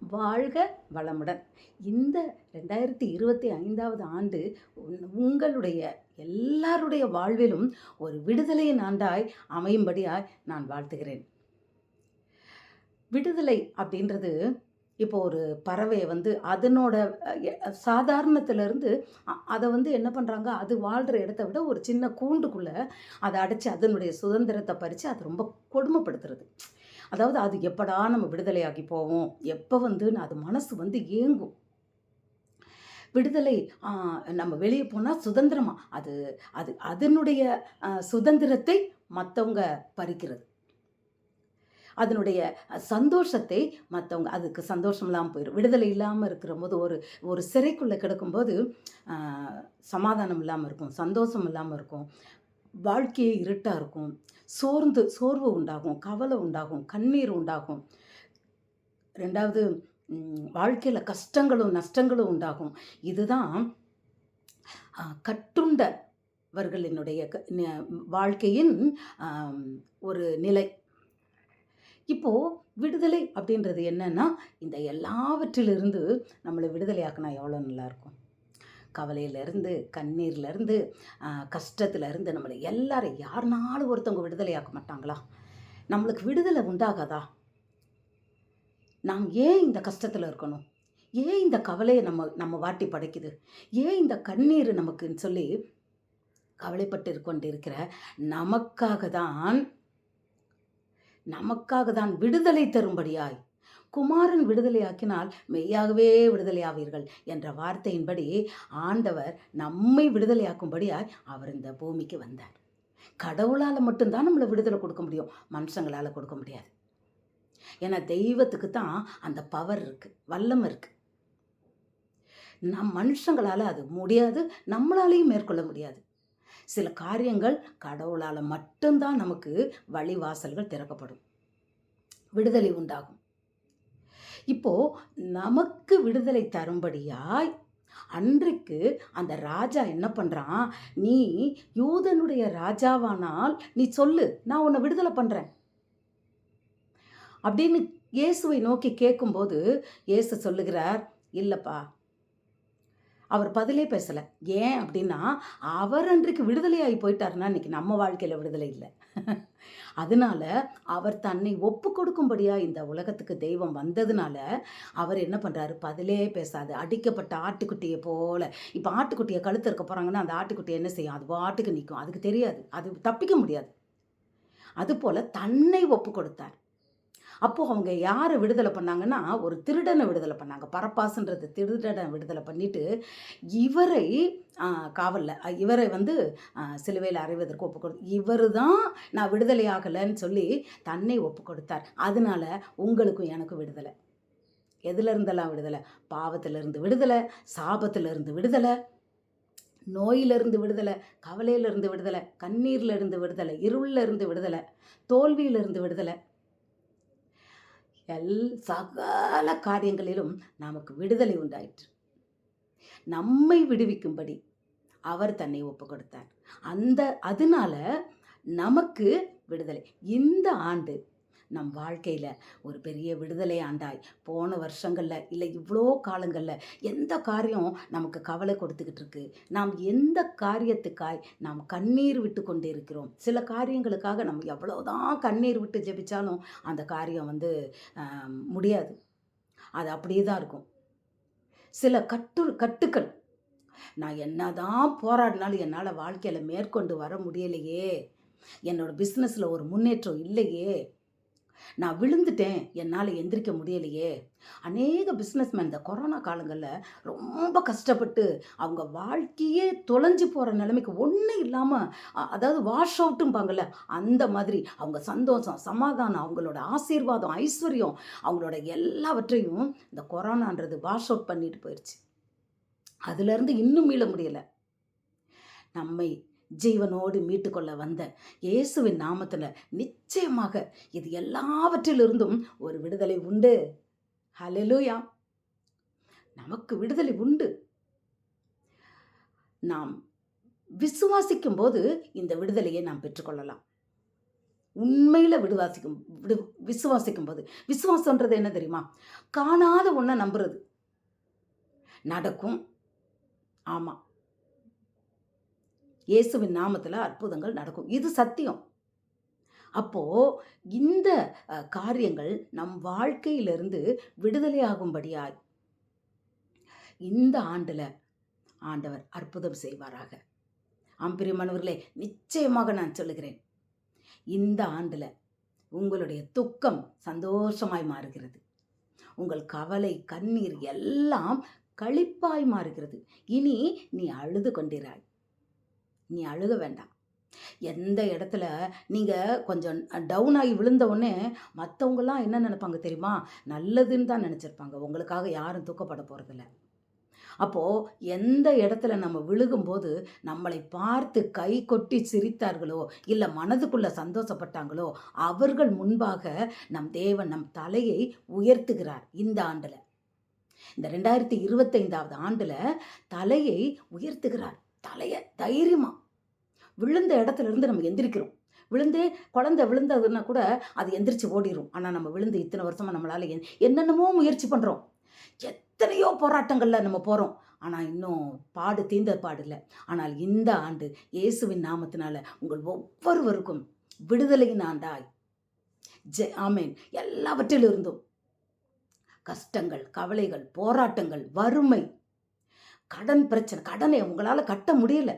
வாழ்க வளமுடன். இந்த ரெண்டாயிரத்தி இருபத்தி ஐந்தாவது ஆண்டு உங்களுடைய எல்லாருடைய வாழ்விலும் ஒரு விடுதலையின் ஆண்டாய் அமையும்படியாய் நான் வாழ்த்துகிறேன். விடுதலை அப்படின்றது இப்போ ஒரு பறவையை வந்து அதனோட சாதாரணத்திலேருந்து அதை வந்து என்ன பண்ணுறாங்க அது வாழ்கிற இடத்த விட ஒரு சின்ன கூண்டுக்குள்ளே அதை அடைச்சி அதனுடைய சுதந்திரத்தை பறித்து அது ரொம்ப கொடுமைப்படுத்துறது. அதாவது அது எப்படா நம்ம விடுதலையாகி போவோம்? எப்போ வந்து அது மனசு வந்து ஏங்கும். விடுதலை நம்ம வெளியே போனால் சுதந்திரமாக அது அது அதனுடைய சுதந்திரத்தை மற்றவங்க பறிக்கிறது. அதனுடைய சந்தோஷத்தை மற்றவங்க அதுக்கு சந்தோஷம் இல்லாமல் போயிடும் விடுதலை இல்லாமல் இருக்கிற போது ஒரு ஒரு சிறைக்குள்ளே கிடக்கும்போது சமாதானம் இல்லாமல் இருக்கும் சந்தோஷம் இல்லாமல் இருக்கும். வாழ்க்கையே இருட்டாக இருக்கும். சோர்ந்து சோர்வு உண்டாகும் கவலை உண்டாகும் கண்ணீர் உண்டாகும். ரெண்டாவது வாழ்க்கையில் கஷ்டங்களும் நஷ்டங்களும் உண்டாகும். இதுதான் கட்டுண்டவர்களினுடைய க- வாழ்க்கையின் ஒரு நிலை. இப்போது விடுதலை அப்படின்றது என்னன்னா இந்த எல்லாவற்றிலிருந்து நம்மளை விடுதலையாக்குனா எவ்வளோ நல்லாயிருக்கும் கவலையிலேருந்து கண்ணீர்லேருந்து கஷ்டத்துலேருந்து நம்மளை எல்லாரும் யாருனாலும் ஒருத்தவங்க விடுதலையாக்க மாட்டாங்களா? நம்மளுக்கு விடுதலை உண்டாகாதா? நாம் ஏன் இந்த கஷ்டத்தில் இருக்கணும்? ஏன் இந்த கவலையை நம்ம நம்ம வாட்டி படைக்குது? ஏன் இந்த கண்ணீர் நமக்குன்னு சொல்லி கவலைப்பட்டு கொண்டிருக்கிற நமக்காக தான் நமக்காக தான் விடுதலை தரும்படியாய் குமாரன் விடுதலையாக்கினால் மெய்யாகவே விடுதலையாவீர்கள் என்ற வார்த்தையின்படி ஆண்டவர் நம்மை விடுதலையாக்கும்படியாய் அவர் இந்த பூமிக்கு வந்தார். கடவுளால் மட்டும்தான் நம்மளை விடுதலை கொடுக்க முடியும். மனுஷங்களால் கொடுக்க முடியாது. ஏன்னா தெய்வத்துக்கு தான் அந்த பவர் இருக்குது வல்லம் இருக்குது நம் மனுஷங்களால் அது முடியாது. நம்மளாலையும் மேற்கொள்ள முடியாது. சில காரியங்கள் கடவுளால் மட்டும்தான் நமக்கு வழிவாசல்கள் திறக்கப்படும். விடுதலை உண்டாகும். இப்போ நமக்கு விடுதலை தரும்படியாய் அன்றைக்கு அந்த ராஜா என்ன பண்ணுறான் நீ யூதனுடைய ராஜாவானால் நீ சொல்லு நான் உன்னை விடுதலை பண்ணுறேன் அப்படின்னு இயேசுவை நோக்கி கேட்கும்போது இயேசு சொல்லுகிறார் இல்லைப்பா அவர் பதிலே பேசலை. ஏன் அப்படின்னா அவர் அன்றைக்கு விடுதலையாகி போயிட்டாருன்னா இன்னைக்கு நம்ம வாழ்க்கையில் விடுதலை இல்லை. அதனால அவர் தன்னை ஒப்பு கொடுக்கும்படியா இந்த உலகத்துக்கு தெய்வம் வந்ததுனால அவர் என்ன பண்ணுறாரு பதிலே பேசாது. அடிக்கப்பட்ட ஆட்டுக்குட்டியை போல. இப்போ ஆட்டுக்குட்டியை கழுத்து இருக்க போகிறாங்கன்னா அந்த ஆட்டுக்குட்டி என்ன செய்யும்? அது பாட்டுக்கு நிற்கும் அதுக்கு தெரியாது. அது தப்பிக்க முடியாது. அதுபோல் தன்னை ஒப்பு கொடுத்தார். அப்போது அவங்க யாரை விடுதலை பண்ணாங்கன்னா ஒரு திருடனை விடுதலை பண்ணாங்க. பரப்பாசுன்றது திருடனை விடுதலை பண்ணிட்டு இவரை காவலில் இவரை வந்து சிலுவையில் அறைவதற்கு ஒப்பு கொடு இவர் தான் நான் விடுதலை ஆகலைன்னு சொல்லி தன்னை ஒப்பு கொடுத்தார். அதனால உங்களுக்கும் எனக்கும் விடுதலை. எதுலேருந்தெல்லாம் விடுதலை? பாவத்திலிருந்து விடுதலை சாபத்திலிருந்து விடுதலை நோயிலிருந்து விடுதலை கவலையிலிருந்து விடுதலை கண்ணீர்லேருந்து விடுதலை இருளிலிருந்து விடுதலை தோல்வியிலிருந்து விடுதலை எல் சகல காரியங்களிலும் நமக்கு விடுதலை உண்டாயிற்று. நம்மை விடுவிக்கும்படி அவர் தன்னை ஒப்பு கொடுத்தார் அந்த அதனால நமக்கு விடுதலை. இந்த ஆண்டு நம் வாழ்க்கையில் ஒரு பெரிய விடுதலை ஆண்டாய். போன வருஷங்களில் இல்லை இவ்வளோ காலங்களில் எந்த காரியம் நமக்கு கவலை கொடுத்துக்கிட்டு இருக்கு? நாம் எந்த காரியத்துக்காய் நாம் கண்ணீர் விட்டு கொண்டு இருக்கிறோம் சில காரியங்களுக்காக நம்ம எவ்வளோதான் கண்ணீர் விட்டு ஜெபிச்சாலும் அந்த காரியம் வந்து முடியாது. அது அப்படியே தான் இருக்கும். சில கட்டு கட்டுக்கள். நான் என்ன தான் போராடினாலும் என்னால் வாழ்க்கையில் மேற்கொண்டு வர முடியலையே. என்னோடய பிஸ்னஸில் ஒரு முன்னேற்றம் இல்லையே. நான் விழுந்துட்டேன். என்னால் எந்திரிக்க முடியலையே. அநேக பிஸ்னஸ்மேன் இந்த கொரோனா காலங்களில் ரொம்ப கஷ்டப்பட்டு அவங்க வாழ்க்கையே தொலைஞ்சு போகிற நிலைமைக்கு ஒன்றும் இல்லாமல் அதாவது வாஷ் அவுட்டும்பாங்கள்ல அந்த மாதிரி அவங்க சந்தோஷம் சமாதானம் அவங்களோட ஆசீர்வாதம் ஐஸ்வர்யம் அவங்களோட எல்லாவற்றையும் இந்த கொரோனான்றது வாஷ் அவுட் பண்ணிட்டு போயிடுச்சு அதுலேருந்து இன்னும் மீள முடியலை. நம்மை ஜீவனோடு மீட்டுக்கொள்ள வந்த இயேசுவின் நாமத்தில் நிச்சயமாக இது எல்லாவற்றிலிருந்தும் ஒரு விடுதலை உண்டு. ஹalleluya நமக்கு விடுதலை உண்டு. நாம் விசுவாசிக்கும் போது இந்த விடுதலையை நாம் பெற்றுக்கொள்ளலாம். உண்மையில் விடுவாசிக்கும் விடு விசுவாசிக்கும் போது விசுவாசன்றது என்ன தெரியுமா? காணாத ஒன்றை நம்புறது. நடக்கும். ஆமாம் இயேசுவின் நாமத்தில் அற்புதங்கள் நடக்கும். இது சத்தியம். அப்போது இந்த காரியங்கள் நம் வாழ்க்கையிலிருந்து விடுதலையாகும்படியாய் இந்த ஆண்டில் ஆண்டவர் அற்புதம் செய்வாராக. ஆம்பிரியமானவர்களே நிச்சயமாக நான் சொல்லுகிறேன். இந்த ஆண்டில் உங்களுடைய துக்கம் சந்தோஷமாய் மாறுகிறது. உங்கள் கவலை கண்ணீர் எல்லாம் களிப்பாய் மாறுகிறது. இனி நீ அழுது கொண்டிராய். நீ அழுக வேண்டாம். எந்த இடத்துல நீங்கள் கொஞ்சம் டவுன் ஆகி விழுந்த உடனே மற்றவங்களாம் என்ன நினைப்பாங்க தெரியுமா? நல்லதுன்னு தான் நினச்சிருப்பாங்க. உங்களுக்காக யாரும் தூக்கப்பட போகிறதில்ல அப்போது எந்த இடத்துல நம்ம விழுகும்போது நம்மளை பார்த்து கை கொட்டி சிரித்தார்களோ இல்லை மனதுக்குள்ளே சந்தோஷப்பட்டாங்களோ அவர்கள் முன்பாக நம் தேவன் நம் தலையை உயர்த்துகிறார் இந்த ஆண்டில். இந்த ரெண்டாயிரத்தி இருபத்தைந்தாவது ஆண்டில் தலையை உயர்த்துகிறார். தலையை தைரியமாக விழுந்த இடத்துல இருந்து நம்ம எந்திரிக்கிறோம். விழுந்தே குழந்தை விழுந்ததுன்னா கூட அது எந்திரிச்சு ஓடிரும். ஆனால் நம்ம விழுந்து இத்தனை வருஷமாக நம்மளால் என்னென்னமோ முயற்சி பண்ணுறோம் எத்தனையோ போராட்டங்களில் நம்ம போகிறோம் ஆனால் இன்னும் பாடு தீர்ந்த பாடு இல்லை. ஆனால் இந்த ஆண்டு இயேசுவின் நாமத்தினால உங்கள் ஒவ்வொருவருக்கும் விடுதலையின் ஆண்டாய். ஜெ ஆமேன். எல்லாவற்றிலிருந்தும் கஷ்டங்கள் கவலைகள் போராட்டங்கள் வறுமை கடன் பிரச்சனை கடனை உங்களால் கட்ட முடியல.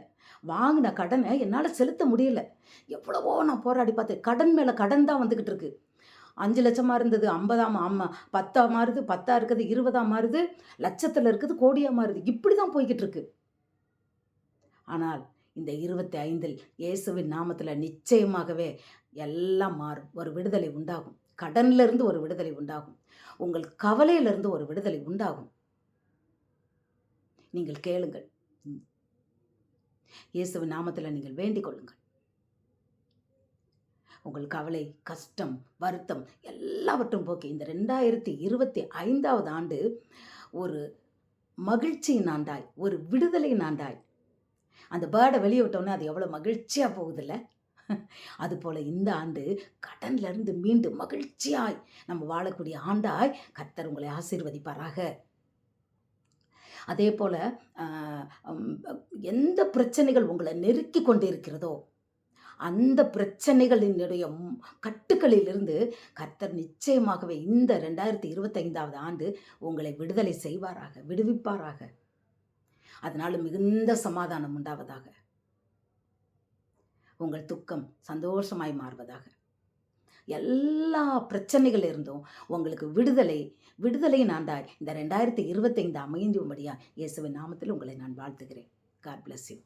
வாங்கின கடனை என்னால் செலுத்த முடியல. எவ்வளவோ நான் போராடி பார்த்தேன். கடன் மேலே கடன் தான் வந்துக்கிட்டு இருக்கு. அஞ்சு லட்சமாக இருந்தது ஐம்பதாம் ஆமாம் பத்தா மாறுது பத்தா இருக்குது இருபதா மாறுது லட்சத்தில் இருக்குது கோடியாக மாறுது. இப்படி தான் போய்கிட்டு இருக்கு. ஆனால் இந்த இருபத்தி ஐந்தில் இயேசுவின் நாமத்தில் நிச்சயமாகவே எல்லாம் மாறும். ஒரு விடுதலை உண்டாகும். கடன்லேருந்து ஒரு விடுதலை உண்டாகும். உங்கள் கவலையிலிருந்து ஒரு விடுதலை உண்டாகும். நீங்கள் கேளுங்கள். ம். இயேசுவின் நாமத்தில் நீங்கள் வேண்டிக் கொள்ளுங்கள். உங்கள் கவலை கஷ்டம் வருத்தம் எல்லாவற்றும் போக்கி இந்த ரெண்டாயிரத்தி இருபத்தி ஐந்தாவது ஆண்டு ஒரு மகிழ்ச்சியின் ஆண்டாய் ஒரு விடுதலையின் ஆண்டாய் அந்த பேர்டை வெளியே விட்டோன்னே அது எவ்வளோ மகிழ்ச்சியாக போகுதில்ல? அதுபோல் இந்த ஆண்டு கடன்லேருந்து மீண்டும் மகிழ்ச்சியாய் நம்ம வாழக்கூடிய ஆண்டாய் கத்தர் உங்களை ஆசீர்வதிப்பாராக. அதே போல் எந்த பிரச்சனைகள் உங்களை நெருக்கி கொண்டு இருக்கிறதோ அந்த பிரச்சனைகளினுடைய கட்டுக்களிலிருந்து கர்த்தர் நிச்சயமாகவே இந்த ரெண்டாயிரத்தி இருபத்தைந்தாவது ஆண்டு உங்களை விடுதலை செய்வாராக விடுவிப்பாராக. அதனால் மிகுந்த சமாதானம் உண்டாவதாக. உங்கள் துக்கம் சந்தோஷமாய் மாறுவதாக. எல்லா பிரச்சனைகள் இருந்தும் உங்களுக்கு விடுதலை விடுதலையின் ஆண்டாய் இந்த ரெண்டாயிரத்தி இருபத்தைந்து அமைந்தும்படியா இயேசுவின் நாமத்தில் உங்களை நான் வாழ்த்துகிறேன். God bless you